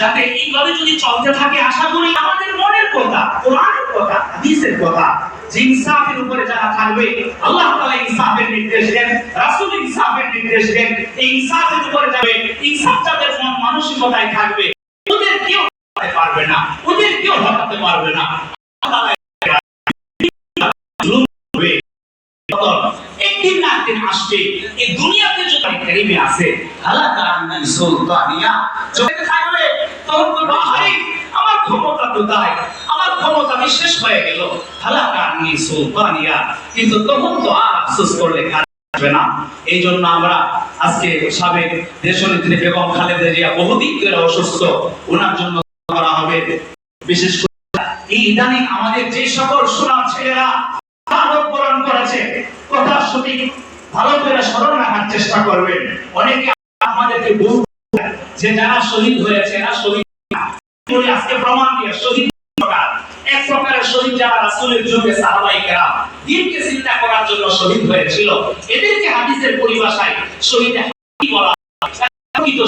যাতে এইভাবে যদি চলতে থাকে, আশা করি আমাদের মনের কথা, কোরআনের কথা, হাদিসের কথা, যে ইনসাফের উপরে যারা থাকবে, আল্লাহ তাআলা ইনসাফের নির্দেশ দেন, রাসূল ইনসাফের নির্দেশ দেন, এই ইনসাফের উপরে যাবে, ইনসাফ যাদের মন মানসিকতায় থাকবে, ওদের কেউ পারবে না, ওদের কেউ হটাতে পারবে না। আল্লাহ আসবে এই দুনিয়াতে যদি সুলতানিয়া থাকবে, তখন তো আমার ক্ষমতা আমার ক্ষমতা হয়ে গেল সুলতানিয়া। কিন্তু তখন তো আর আফসোস করলে আসবে না? এই জন্য আমরা আজকে সাবেক দেশনেত্রী বেগম খালেদা জিয়া বহুদিন ধরে অসুস্থ, ওনার জন্য করা হবে। বিশেষ করে এই ইদানিং আমাদের যে সকল সোনা ছেলেরা ভালো করে স্মরণ রাখার চেষ্টা করবেন অনেকে আমাদেরকে যে যারা শহীদ হয়েছে শহীদ আজকে প্রমাণ দিয়ে শহীদ এক প্রকারের শহীদ যারা রাসুলের যুগে দিনকে চিন্তা করার জন্য শহীদ হয়েছিল। এদেরকে হাদিসের পরিভাষায় শহীদ বলা। শহীদ